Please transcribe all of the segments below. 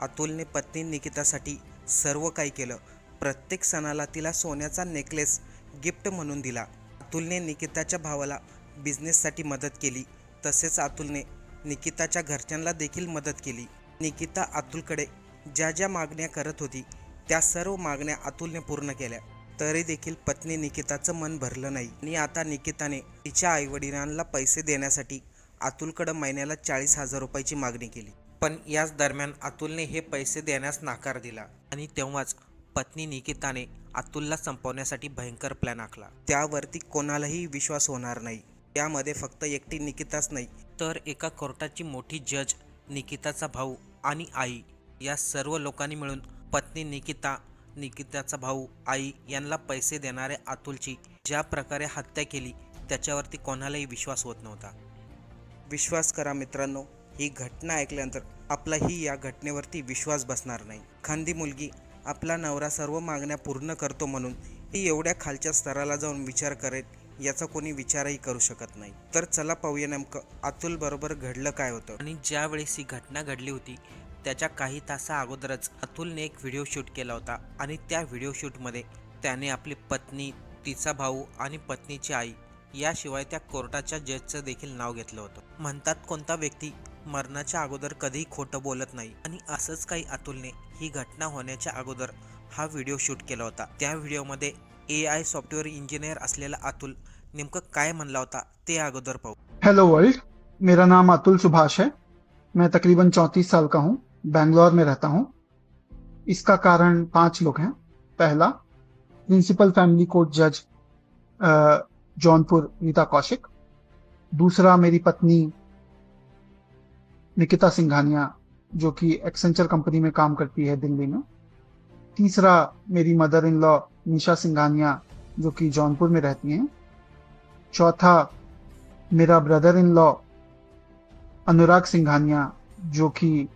अतुलने पत्नी निकितासाठी सर्व काही केलं. प्रत्येक सणाला तिला सोन्याचा नेकलेस गिफ्ट म्हणून दिला. अतुलने निकिताच्या भावाला बिझनेससाठी मदत केली. तसेच अतुलने निकिताच्या घरच्यांना देखील मदत केली. निकिता अतुलकडे ज्या ज्या मागण्या करत होती त्या सर्व मागण्या अतुलने पूर्ण केल्या. तरी देखील पत्नी निकिताचं मन भरलं नाही. आणि आता निकिताने तिच्या आईवडिलांना पैसे देण्यासाठी अतुलकडं महिन्याला चाळीस हजार रुपयाची मागणी केली. पण याच दरम्यान अतुलने हे पैसे देण्यास नाकार दिला आणि तेव्हाच पत्नी निकिताने अतुलला संपवण्यासाठी भयंकर प्लॅन आखला. त्यावरती कोणालाही विश्वास होणार नाही. त्यामध्ये फक्त एकटी निकिताच नाही तर एका कोर्टाची मोठी जज निकिताचा भाऊ आणि आई या सर्व लोकांनी मिळून पत्नी निकिता निकिताचा भाऊ आई यांना पैसे देणाऱ्या अतुलची ज्या प्रकारे हत्या केली त्याच्यावरती कोणालाही विश्वास होत नव्हता. विश्वास करा मित्रांनो ही घटना ऐकल्यानंतर आपलाही या घटनेवरती विश्वास बसणार नाही. खांदी मुलगी आपला नवरा सर्व मागण्या पूर्ण करतो म्हणून ती एवढ्या खालच्या स्तराला जाऊन विचार करेल याचा कोणी विचारही करू शकत नाही. तर चला पाहूया नेमकं अतुल बरोबर घडलं काय होतं. आणि ज्या वेळेस ही घटना घडली होती त्याच्या काही तासा अगोदरच अतुलने एक व्हिडिओ शूट केला होता आणि त्या व्हिडिओ शूटमध्ये त्याने आपली पत्नी तिचा भाऊ आणि पत्नीची आई याशिवाय त्या कोर्टाच्या जजचं देखील नाव घेतलं होतं. म्हणतात कोणता व्यक्ती मरणाच्या अगोदर कधीही खोटं बोलत नाही. आणि असंच काही अतुलने ही घटना होण्याच्या अगोदर हा व्हिडिओ शूट केला होता. त्या व्हिडिओमध्ये ए आय सॉफ्टवेअर इंजिनियर असलेला अतुल नेमकं काय म्हणला होता ते अगोदर पाहू. हेलो वर्ल्ड मेरा नाम अतुल सुभाष है. मैं तकरीबन चौंतीस साल का हूँ बैंगलोर में रहता हूँ. इसका कारण पांच लोग हैं. पहला प्रिंसिपल फैमिली कोर्ट जज जौनपुर नीता कौशिक. दूसरा मेरी पत्नी निकिता सिंघानिया, जो कि एक्सेंचर कंपनी में काम करती है दिल्ली में। तीसरा मेरी mother in law Nisha Singhania, जो कि जौनपुर में रहती हैं। चौथा मेरा brother in law Anurag Singhania, जो कि,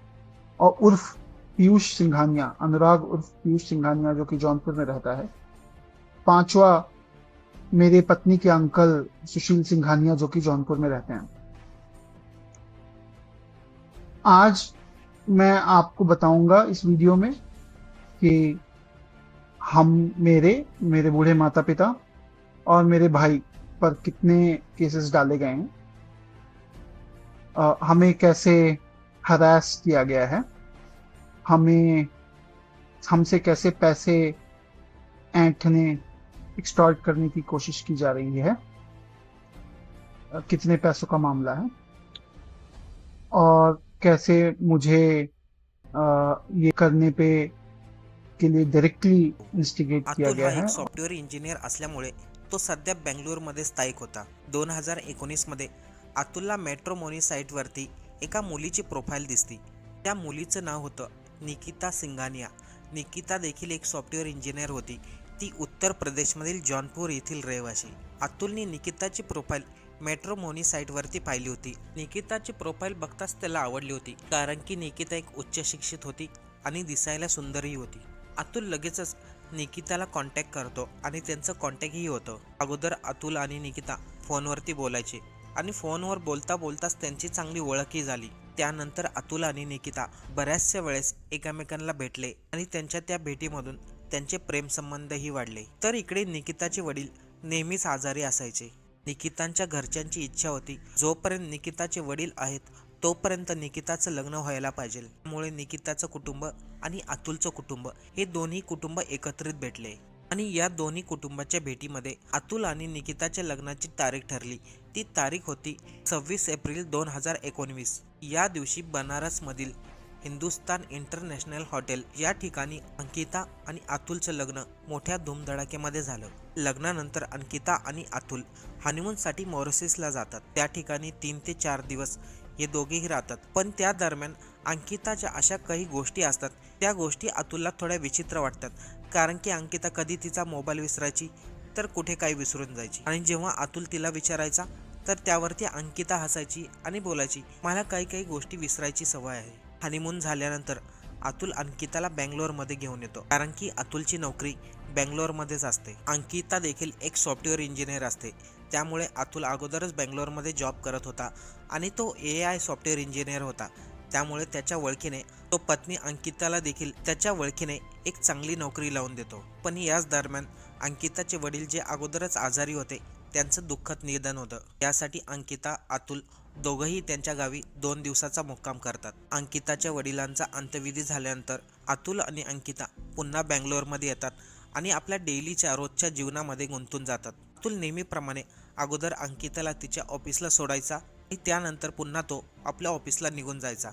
और उर्फ़ पीयूष सिंघानिया, अनुराग उर्फ़ पीयूष सिंघानिया, जो कि जौनपुर में रहता है। पांचवा मेरे पत्नी के अंकल सुशील सिंघानिया, जो कि जौनपुर में रहते हैं। आज मैं आपको बताऊँगा इस वीडियो में कि हम मेरे मेरे बूढ़े माता पिता और मेरे भाई पर कितने केसेस डाले गए हैं। हमें कैसे हरास किया गया है। हमें, हमसे कैसे पैसे ऐंठने एक्सटॉर्ट करने की कोशिश की जा रही है। कितने पैसों का मामला है। और कैसे मुझे अ, ये करने पे के लिए डायरेक्टली इंस्टिगेट किया गया हा सॉफ्टवेअर इंजिनियर असल्यामुळे तो सध्या बेंगलोरमध्ये स्थायिक होता. दोन हजार एकोणीसमध्ये अतुलला मॅट्रोमोनी साईटवरती एका मुलीची प्रोफाईल दिसती. त्या मुलीचं नाव होतं निकिता सिंगानिया निकिता देखील एक सॉफ्टवेअर इंजिनियर होती. ती उत्तर प्रदेशमधील जॉनपूर येथील रहिवासी. अतुलने निकिताची प्रोफाईल मेट्रोमोनी साईटवरती पाहिली होती. निकिताची प्रोफाईल बघताच त्याला आवडली होती कारण की निकिता एक उच्च शिक्षित होती आणि दिसायला सुंदरही होती. अतुल लगेचच निकिताला कॉन्टॅक्ट करतो आणि त्यांचं कॉन्टॅक्टही होतं. अगोदर अतुल आणि निकिता फोनवरती बोलायचे आणि फोनवर बोलता बोलताच त्यांची चांगली ओळखही झाली. त्यानंतर अतुल आणि निकिता बऱ्याचशा वेळेस एकमेकांना भेटले आणि त्यांच्या त्या भेटीमधून त्यांचे प्रेमसंबंधही वाढले. तर इकडे निकिताचे वडील नेहमीच आजारी असायचे. निकितांच्या घरच्यांची इच्छा होती. जोपर्यंत निकिताचे वडील आहेत तोपर्यंत निकिताचं लग्न व्हायला पाहिजे. त्यामुळे निकिताचं कुटुंब आणि अतुलचं कुटुंब हे दोन्ही कुटुंब एकत्रित भेटले. आणि या दोन्ही कुटुंबाच्या भेटीमध्ये अतुल आणि निकिताच्या लग्नाची तारीख ठरली. ती तारीख होती सव्वीस एप्रिल दोन हजार एकोणवीस. या दिवशी बनारसमधील हिंदुस्तान इंटरनॅशनल हॉटेल या ठिकाणी अंकिता आणि अतुलचं लग्न मोठ्या धूमधडाक्यामध्ये झालं. लग्नानंतर अंकिता आणि अतुल हनीमूनसाठी मॉरिससला जातात. त्या ठिकाणी तीन ते चार दिवस हे दोघेही राहतात. पण त्या दरम्यान अंकिताच्या अशा काही गोष्टी असतात त्या गोष्टी अतुलला थोड्या विचित्र वाटतात. कारण की अंकिता कधी तिचा मोबाईल विसरायची तर कुठे काही विसरून जायची. आणि जेव्हा अतुल तिला विचारायचा तर त्यावरती अंकिता हसायची आणि बोलायची मला काही काही गोष्टी विसरायची सवय आहे. हनीमून झाल्यानंतर अतुल अंकिताला बँगलोरमध्ये घेऊन येतो. कारण की अतुलची नोकरी बँगलोरमध्येच असते. अंकिता देखील एक सॉफ्टवेअर इंजिनियर असते. त्यामुळे अतुल अगोदरच बँगलोरमध्ये जॉब करत होता आणि तो ए आय सॉफ्टवेअर इंजिनियर होता. त्यामुळे त्याच्या ओळखीने तो पत्नी अंकिताला देखील त्याच्या ओळखीने एक चांगली नोकरी लावून देतो. पण याच दरम्यान अंकिताचे वडील जे अगोदरच आजारी होते त्यांचं दुःखद निधन होतं. यासाठी अंकिता अतुल दोघंही त्यांच्या गावी दोन दिवसाचा मुक्काम करतात. अंकिताच्या वडिलांचा अंत्यविधी झाल्यानंतर अतुल आणि अंकिता पुन्हा बँगलोरमध्ये येतात आणि आपल्या डेलीच्या रोजच्या जीवनामध्ये गुंतून जातात. अतुल नेहमीप्रमाणे अगोदर अंकिताला तिच्या ऑफिसला सोडायचा आणि त्यानंतर पुन्हा तो आपल्या ऑफिसला निघून जायचा.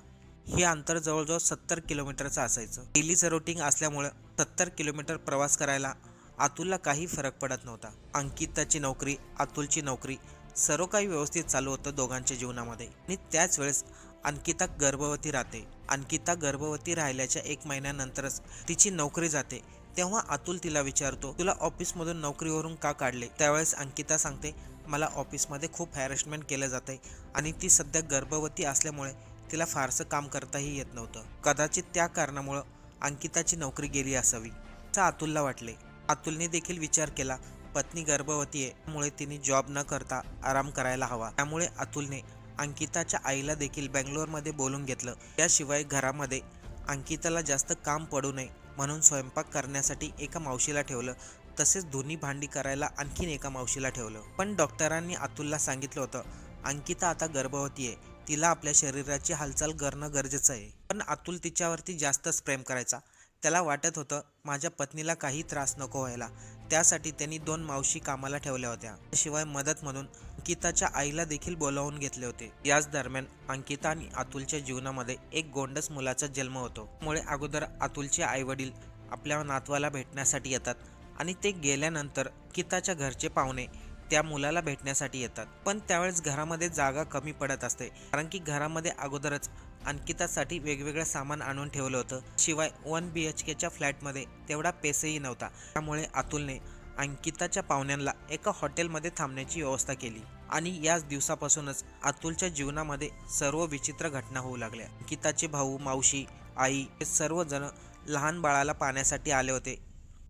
हे अंतर जवळजवळ सत्तर किलोमीटरचं असायचं. डेलीचं रुटीन असल्यामुळं सत्तर किलोमीटर प्रवास करायला अतुलला काही फरक पडत नव्हता. अंकिताची नोकरी अतुलची नोकरी सर्व काही व्यवस्थित चालू होतं दोघांच्या जीवनामध्ये. आणि त्याच वेळेस अंकिता गर्भवती राहते. अंकिता गर्भवती राहिल्याच्या एक महिन्यानंतरच तिची नोकरी जाते. तेव्हा अतुल तिला विचारतो तुला ऑफिसमधून नोकरीवरून का काढले? त्यावेळेस अंकिता सांगते मला ऑफिसमध्ये खूप हॅरेसमेंट केलं जाते आणि ती सध्या गर्भवती असल्यामुळे तिला फारसं काम करताही येत नव्हतं. कदाचित त्या कारणामुळं अंकिताची नोकरी गेली असावी. असं अतुलला वाटले. अतुलने देखील विचार केला पत्नी गर्भवती आहे. त्यामुळे तिने जॉब न करता आराम करायला हवा. त्यामुळे अतुलने अंकिताच्या आईला देखील बँगलोरमध्ये बोलून घेतलं. त्याशिवाय घरामध्ये अंकिताला जास्त काम पडू नये म्हणून स्वयंपाक करण्यासाठी एका मावशीला ठेवलं. तसेच धुनी भांडी करायला आणखीन एका मावशीला ठेवलं. पण डॉक्टरांनी अतुलला सांगितलं होतं अंकिता आता गर्भवती आहे. तिला आपल्या शरीराची हालचाल करणं गरजेचं आहे. पण अतुल तिच्यावरती जास्तच प्रेम करायचा. त्याला वाटत होतं माझ्या पत्नीला काही त्रास नको व्हायला. त्यासाठी त्यांनी दोन मावशी कामाला ठेवल्या होत्या. शिवाय मदत म्हणून अंकिताच्या आईला देखील बोलावून घेतले होते. याच दरम्यान अंकिता आणि अतुलच्या जीवनामध्ये एक गोंडस मुलाचा जन्म होतो. त्यामुळे अगोदर अतुलचे आई वडील आपल्या नातवाला भेटण्यासाठी येतात आणि ते गेल्यानंतर किताच्या घरचे पाहुणे त्या मुलाला भेटण्यासाठी येतात. पण त्यावेळेस घरामध्ये जागा कमी पडत असते. कारण की घरामध्ये अगोदरच अंकितासाठी वेगवेगळं सामान आणून ठेवलं होतं. शिवाय वन बी एच केच्या फ्लॅटमध्ये तेवढा पेसही नव्हता. त्यामुळे अतुलने अंकिताच्या पाहुण्यांना एका हॉटेलमध्ये थांबण्याची व्यवस्था केली. आणि याच दिवसापासूनच अतुलच्या जीवनामध्ये सर्व विचित्र घटना होऊ लागल्या. अंकिताचे भाऊ मावशी आई हे सर्वजण लहान बाळाला पाण्यासाठी आले होते.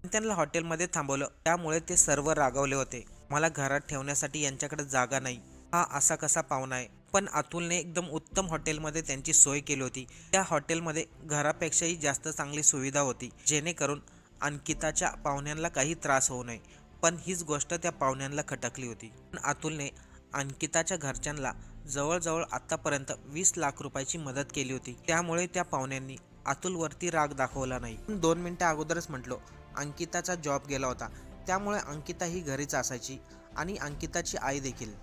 त्यांना हॉटेलमध्ये थांबवलं. त्यामुळे ते सर्व रागावले होते. मला घरात ठेवण्यासाठी यांच्याकडे जागा नाही. हा असा कसा पाहुणा आहे? पण अतुलने एकदम उत्तम हॉटेलमध्ये त्यांची सोय केली होती. त्या हॉटेलमध्ये घरापेक्षाही जास्त चांगली सुविधा होती जेणेकरून अंकिताच्या पाहुण्यांना काही त्रास होऊ नये. पण हीच गोष्ट त्या पाहुण्यांना खटकली होती. पण अतुलने अंकिताच्या घरच्यांना जवळजवळ आतापर्यंत वीस लाख रुपयाची मदत केली होती. त्यामुळे त्या पाहुण्यांनी अतुलवरती राग दाखवला नाही. पण दोन मिनिटं अगोदरच म्हटलो अंकिताचा जॉब गेला होता. त्यामुळे अंकिता ही घरीच असायची आणि अंकिताची आई देखील.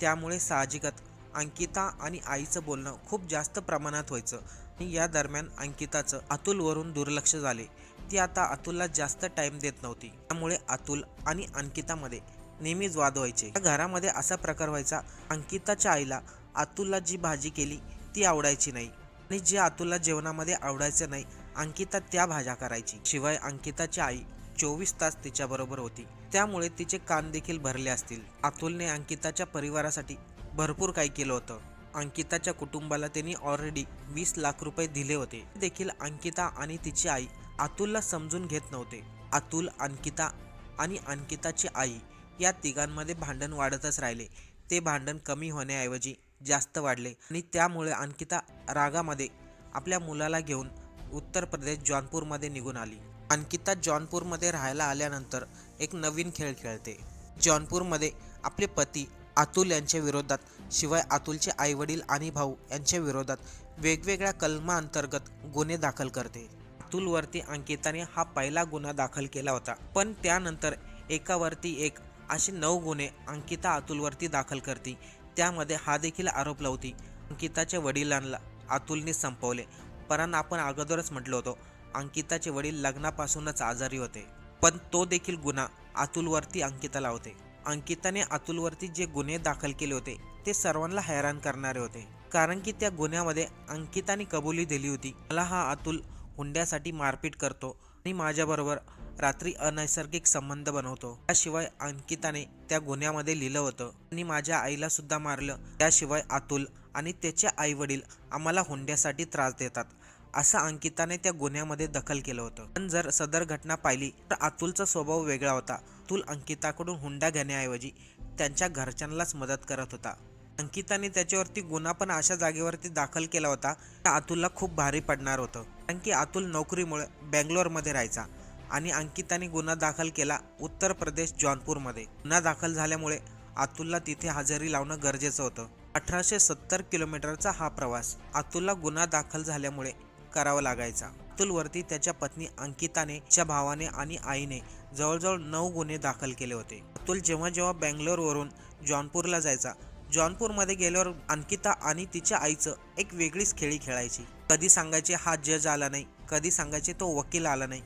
त्यामुळे साहजिकच अंकिता आणि आईचं बोलणं खूप जास्त प्रमाणात व्हायचं आणि या दरम्यान अंकिताचं अतुलवरून दुर्लक्ष झाले. ती आता अतुलला जास्त टाइम देत नव्हती. त्यामुळे अतुल आणि अंकितामध्ये नेहमीच वाद व्हायचे. घरामध्ये असा प्रकार व्हायचा अंकिताच्या आईला अतुलला जी भाजी केली ती आवडायची नाही. आणि जे अतुलला जेवणामध्ये आवडायचं नाही अंकिता त्या भाज्या करायची. शिवाय अंकिताची आई चोवीस तास तिच्याबरोबर होती. त्यामुळे तिचे कान देखील भरले असतील. अतुलने अंकिताच्या परिवारासाठी भरपूर काही केलं होतं. अंकिताच्या कुटुंबाला त्यांनी ऑलरेडी वीस लाख रुपये दिले होते. देखील अंकिता आणि तिची आई अतुलला समजून घेत नव्हते. अतुल अंकिता आणि अंकिताची आई या तिघांमध्ये भांडण वाढतच राहिले. ते भांडण कमी होण्याऐवजी जास्त वाढले आणि त्यामुळे अंकिता रागामध्ये आपल्या मुलाला घेऊन उत्तर प्रदेश जॉनपूरमध्ये निघून आली. अंकिता जॉनपूरमध्ये राहायला आल्यानंतर एक नवीन खेळ खेळते. जॉनपूरमध्ये आपले पती अतुल यांच्या विरोधात शिवाय अतुलचे आईवडील आणि भाऊ यांच्या विरोधात वेगवेगळ्या कलमाअंतर्गत गुन्हे दाखल करते. अतुलवरती अंकिताने हा पहिला गुन्हा दाखल केला होता पण त्यानंतर एकावरती एक असे नऊ गुन्हे अंकिता अतुलवरती दाखल करते. त्यामध्ये हा देखील आरोप लावती अंकिताच्या वडिलांना अतुलने संपवले पण आपण अगोदरच म्हटलो होतो अंकिताचे वडील लग्नापासूनच आजारी होते पण तो देखील गुन्हा अतुलवरती अंकिता लावते. अंकिताने अतुलवरती जे गुन्हे दाखल केले होते ते सर्वांना हैराण करणारे होते. कारण की त्या गुन्ह्यामध्ये अंकिताने कबुली दिली होती. मला हा अतुल हुंड्यासाठी मारपीट करतो आणि माझ्याबरोबर रात्री अनैसर्गिक संबंध बनवतो. त्याशिवाय अंकिताने त्या गुन्ह्यामध्ये लिहिलं होतं आणि माझ्या आईला सुद्धा मारलं. त्याशिवाय अतुल आणि त्याचे आई वडील आम्हाला हुंड्यासाठी त्रास देतात. असं अंकिताने त्या गुन्ह्यामध्ये दखल केलं होतं. पण जर सदर घटना पाहिली तर अतुलचा स्वभाव वेगळा होता. अतुल अंकिताकडून हुंडा घेण्याऐवजी त्यांच्या घरच्यांनाच मदत करत होता. अंकिताने त्याच्यावरती गुन्हा पण अशा जागेवरती दाखल केला होता तर अतुलला खूप भारी पडणार होतं. कारण की अतुल नोकरीमुळे बँगलोरमध्ये राहायचा आणि अंकिताने गुन्हा दाखल केला उत्तर प्रदेश जॉनपूरमध्ये. गुन्हा दाखल झाल्यामुळे अतुलला तिथे हजेरी लावणं गरजेचं होतं. अठराशे सत्तर किलोमीटरचा हा प्रवास. अतुलला गुन्हा दाखल झाल्यामुळे करावा लागायचा. अतुलवरती त्याच्या पत्नी अंकिताने च्या भावाने आणि आईने जवळजवळ नऊ गुन्हे दाखल केले होते. अतुल जेव्हा जेव्हा बँगलोरवरून जॉनपूरला जायचा जॉनपूरमध्ये गेल्यावर अंकिता आणि तिच्या आईचं एक वेगळीच खेळी खेळायची. कधी सांगायचे हा जज आला नाही. कधी सांगायचे तो वकील आला नाही.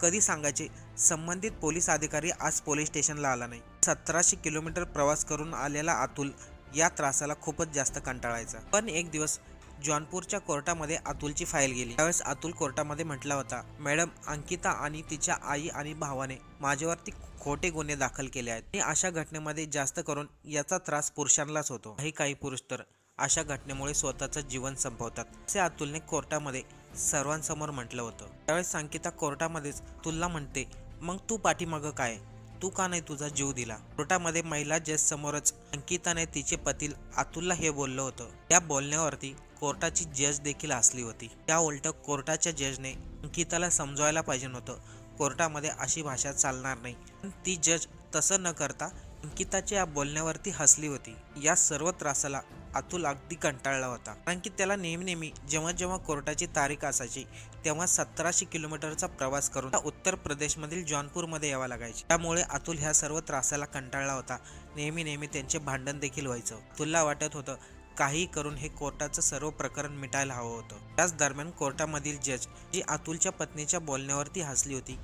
कधी सांगायचे संबंधित पोलीस अधिकारी आज पोलीस स्टेशनला आला नाही. सतराशे किलोमीटर प्रवास करून आलेला अतुल या त्रासाला खूपच जास्त कंटाळायचा. पण एक दिवस जॉनपूरच्या कोर्टामध्ये अतुलची फाईल गेली. त्यावेळेस अतुल कोर्टामध्ये म्हटला होता मॅडम अंकिता आणि तिच्या आई आणि भावाने माझ्यावरती खोटे गुन्हे दाखल केले आहेत. आणि अशा घटनेमध्ये जास्त करून याचा त्रास पुरुषांनाच होतो. काही काही पुरुष तर अशा घटनेमुळे स्वतःचं जीवन संपवतात असे अतुलने कोर्टामध्ये सर्वांसमोर म्हटलं होतं. त्यावेळेस अंकिता कोर्टामध्येच तुला म्हणते मग तू पाठीमागं काय? तू का नाही तुझा जीव दिला? कोर्टामध्ये महिला जज समोरच अंकिताने तिचे पतील अतुलला हे बोललं होतं. त्या बोलण्यावरती कोर्टाची जज देखील हसली होती. त्या उलट कोर्टाच्या जजने अंकिताला समजवायला पाहिजे नव्हतं. कोर्टामध्ये अशी भाषा चालणार नाही. पण ती जज तसं न करता अंकिताच्या या बोलण्यावरती हसली होती. या सर्व त्रासाला अतुल अगदी कंटाळला होता. कारण की त्याला नेहमी नेहमी जेव्हा जेव्हा कोर्टाची तारीख असायची तेव्हा सतराशे किलोमीटरचा प्रवास करून उत्तर प्रदेशमधील जॉनपूरमध्ये यावा लागायचे. त्यामुळे अतुल ह्या सर्व त्रासाला कंटाळला होता. नेहमी नेहमी त्यांचे भांडण देखील व्हायचं. तुला वाटत होतं काही करून हे कोर्टाचं सर्व प्रकरण मिटायला हवं होतं. त्याच दरम्यान कोर्टामधील जज जी अतुलच्या पत्नीच्या बोलण्यावरती हसली होती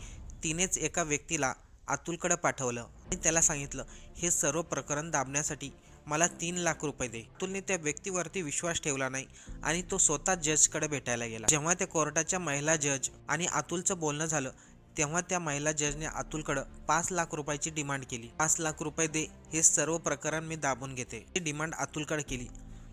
तिनेच एका व्यक्तीला अतुलकडे पाठवलं आणि त्याला सांगितलं हे सर्व प्रकरण दाबण्यासाठी मला तीन लाख रुपये दे. अतुलने त्या व्यक्तीवरती विश्वास ठेवला नाही आणि तो स्वतः जजकडे भेटायला गेला. जेव्हा त्या कोर्टाच्या महिला जज आणि अतुलचं बोलणं झालं तेव्हा त्या महिला जजने अतुलकडं पाच लाख रुपयाची डिमांड केली. पाच लाख रुपये दे हे सर्व प्रकरण मी दाबून घेते ही डिमांड अतुलकडे केली.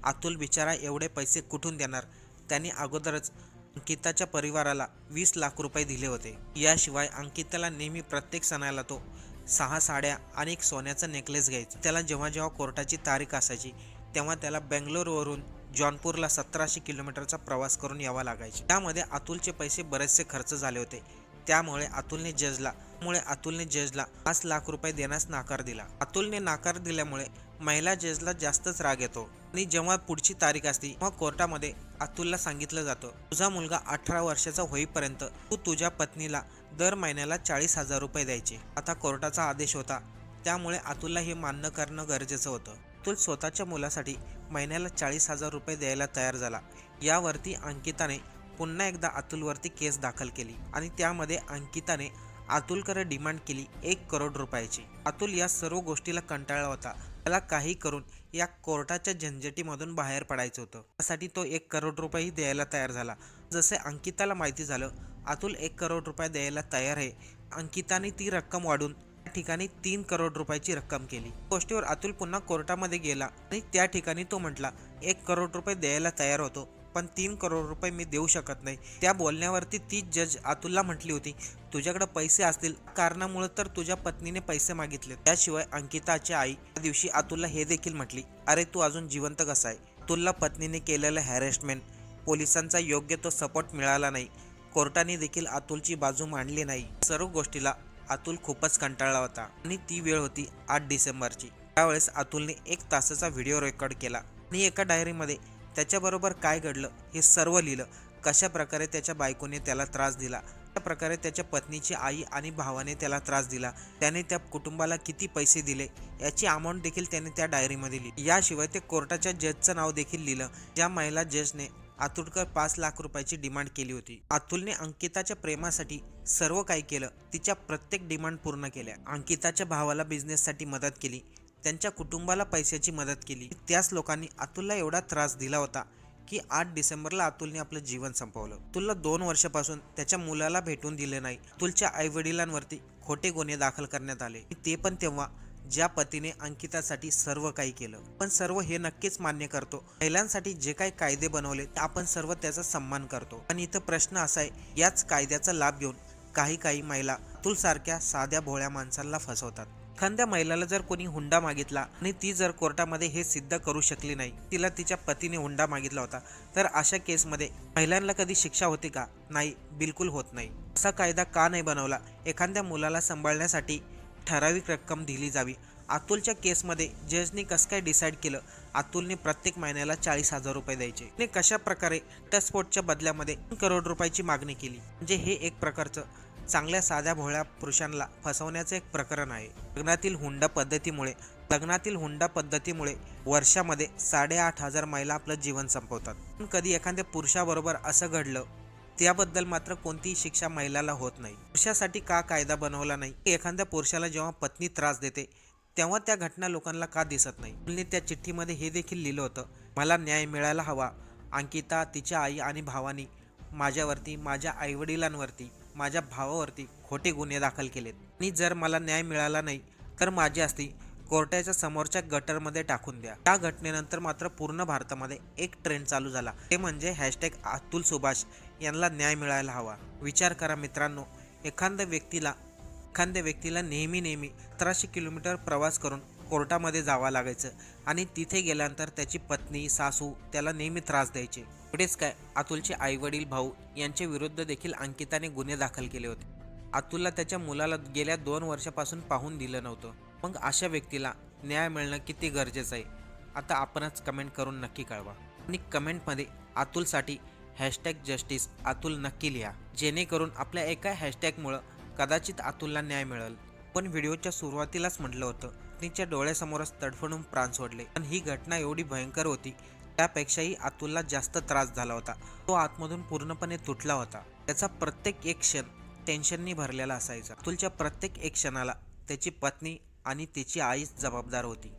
अतुल बिचारा एवढे पैसे कुठून देणार? त्यांनी अगोदरच अंकिताच्या परिवाराला वीस लाख रुपये दिले होते. याशिवाय अंकिताला नेहमी प्रत्येक सणाला तो सहा साड्या आणि एक सोन्याचा नेकलेस घ्यायचा. त्याला जेव्हा जेव्हा कोर्टाची तारीख असायची तेव्हा त्याला बेंगलोरवरून जॉनपूरला सतराशे किलोमीटरचा प्रवास करून यावा लागायचा. त्यामध्ये अतुलचे पैसे बरेचसे खर्च झाले होते. त्यामुळे अतुलने जजला. मुळे अतुलने जजला पाच लाख रुपये देण्यास नाकार दिला. अतुलने नाकार दिल्यामुळे महिला जजला जास्तच राग येतो. आणि जेव्हा पुढची तारीख असते तेव्हा कोर्टामध्ये अतुलला सांगितलं जातं तुझा मुलगा अठरा वर्षाचा होईपर्यंत तू तुझ्या पत्नीला दर महिन्याला चाळीस हजार रुपये द्यायचे. आता कोर्टाचा आदेश होता. त्यामुळे अतुलला हे मान्य करणं गरजेचं होतं. अतुल स्वतःच्या मुलासाठी महिन्याला चाळीस हजार रुपये द्यायला तयार झाला. यावरती अंकिताने पुन्हा एकदा अतुलवरती केस दाखल केली आणि त्यामध्ये अंकिताने अतुलकडे डिमांड केली एक करोड रुपयाची. अतुल या सर्व गोष्टीला कंटाळला होता. त्याला काही करून या कोर्टाच्या झंझटीमधून बाहेर पडायचं होतं. त्यासाठी तो एक करोड रुपयेही द्यायला तयार झाला. जसे अंकिताला माहिती झालं अतुल एक करोड रुपये द्यायला तयार आहे. अंकिताने ती रक्कम वाढून त्या ठिकाणी तीन करोड रुपयाची रक्कम केली. गोष्टीवर अतुल पुन्हा कोर्टामध्ये गेला आणि त्या ठिकाणी तो म्हटला एक करोड रुपये द्यायला तयार होतो. पण तीन करोड रुपये मी देऊ शकत नाही. त्या बोलण्यावरती ती जज अतुलला म्हटली होती तुझ्याकडे पैसे असतील कारणामुळे तर तुझ्या पत्नीने पैसे मागितले त्याशिवाय अंकिताची आई त्या दिवशी अतुलला हे देखील म्हटली अरे तू अजून जिवंत कसा आहे? अतुलला पत्नीने केलेलं हॅरेसमेंट पोलिसांचा योग्य तो सपोर्ट मिळाला नाही. कोर्टाने देखील अतुलची बाजू मांडली नाही. सर्व गोष्टीला अतुल खूपच कंटाळला होता आणि ती वेळ होती आठ डिसेंबरची. त्यावेळेस अतुलने एक तासाचा व्हिडिओ रेकॉर्ड केला आणि एका डायरीमध्ये त्याच्याबरोबर काय घडलं हे सर्व लिहिलं. कशा प्रकारे त्याच्या बायकोने त्याला त्रास दिला? त्या प्रकारे त्याच्या पत्नीची आई आणि भावाने त्याला त्रास दिला? त्याने त्या कुटुंबाला किती पैसे दिले? याची अमाऊंट देखील त्याने त्या डायरीमध्ये लिहिली. याशिवाय ते कोर्टाच्या जजचं नाव देखील लिहिलं. ज्या महिला जजने अतुलकर पाच लाख रुपयाची डिमांड केली होती. अतुलने अंकिताच्या प्रेमासाठी सर्व काही केलं. तिच्या प्रत्येक डिमांड पूर्ण केल्या. अंकिताच्या भावाला बिझनेससाठी मदत केली. त्यांच्या कुटुंबाला पैशाची मदत केली. त्याच लोकांनी अतुलला एवढा त्रास दिला होता की आठ डिसेंबरला अतुलने आपलं जीवन संपवलं. अतुलला दोन वर्षापासून त्याच्या मुलाला भेटून दिले नाही. अतुलच्या आई वडिलांवरती खोटे गुन्हे दाखल करण्यात आले. ते पण तेव्हा ज्या पतीने अंकितासाठी सर्व काही केलं. पण सर्व हे नक्कीच मान्य करतो. महिलांसाठी जे काही कायदे बनवले ते आपण सर्व त्याचा सन्मान करतो. पण इथं प्रश्न असा आहे याच कायद्याचा लाभ घेऊन काही काही महिला अतुल सारख्या साध्या भोळ्या माणसांना फसवतात. एखाद्या महिलाला जर कोणी हुंडा मागितला आणि ती जर कोर्टामध्ये हे सिद्ध करू शकली नाही तिला तिच्या पतीने हुंडा मागितला होता तर अशा केसमध्ये महिलांना कधी शिक्षा होते का? नाही बिलकुल होत नाही. असा कायदा का नाही बनवला? एखाद्या मुलाला सांभाळण्यासाठी ठराविक रक्कम दिली जावी. अतुलच्या केसमध्ये जजनी कसं काय डिसाईड केलं? अतुलने प्रत्येक महिन्याला चाळीस हजार रुपये द्यायचे. ने कशा प्रकारे टस्फोटच्या बदल्यामध्ये तीन करोड रुपयाची मागणी केली? म्हणजे हे एक प्रकारचं चांगल्या साध्या भोळ्या पुरुषांना फसवण्याचं एक प्रकरण आहे. लग्नातील हुंडा पद्धतीमुळे लग्नातील हुंडा पद्धतीमुळे वर्षामध्ये साडेआठ हजार महिला आपलं जीवन संपवतात. पण कधी एखाद्या पुरुषाबरोबर असं घडलं त्याबद्दल मात्र कोणतीही शिक्षा महिलाला होत नाही. पुरुषासाठी का कायदा बनवला नाही? एखाद्या पुरुषाला जेव्हा पत्नी त्रास देते तेव्हा त्या घटना लोकांना का दिसत नाही? मुलीने त्या चिठ्ठीमध्ये हे देखील लिहिलं होतं मला न्याय मिळायला हवा. अंकिता तिच्या आई आणि भावानी माझ्यावरती माझ्या आईवडिलांवरती माझ्या भावावरती खोटे गुन्हे दाखल केलेत. आणि जर मला न्याय मिळाला नाही तर माझी असती कोर्टाच्या समोरच्या गटरमध्ये टाकून द्या. त्या घटनेनंतर मात्र पूर्ण भारतामध्ये एक ट्रेंड चालू झाला. ते म्हणजे हॅशटॅग अतुल सुभाष यांना न्याय मिळायला हवा. विचार करा मित्रांनो एखाद्या व्यक्तीला एखाद्या व्यक्तीला नेहमी नेहमी सतराशे किलोमीटर प्रवास करून कोर्टामध्ये जावं लागायचं. आणि तिथे गेल्यानंतर त्याची पत्नी सासू त्याला नेहमी त्रास द्यायचे. एवढेच काय अतुलचे आईवडील भाऊ यांच्या विरुद्ध देखील अंकिताने गुन्हे दाखल केले होते. अतुलला त्याच्या मुलाला गेल्या दोन वर्षापासून पाहून दिलं नव्हतं. मग अशा व्यक्तीला न्याय मिळणं किती गरजेचं आहे? आता आपणच कमेंट करून नक्की कळवा. आणि कमेंटमध्ये अतुलसाठी हॅशटॅग जस्टिस अतुल नक्की लिहा. जेणेकरून आपल्या एका हॅशटॅगमुळं कदाचित अतुलला न्याय मिळेल. पण व्हिडिओच्या सुरुवातीलाच म्हटलं होतं पत्नीच्या डोळ्यासमोरच तडफडून प्राण सोडले. पण ही घटना एवढी भयंकर होती त्यापेक्षाही अतुलला जास्त त्रास झाला होता. तो आतमधून पूर्णपणे तुटला होता. त्याचा प्रत्येक एक क्षण टेन्शननी भरलेला असायचा. अतुलच्या प्रत्येक एक क्षणाला त्याची पत्नी आणि त्याची आईच जबाबदार होती.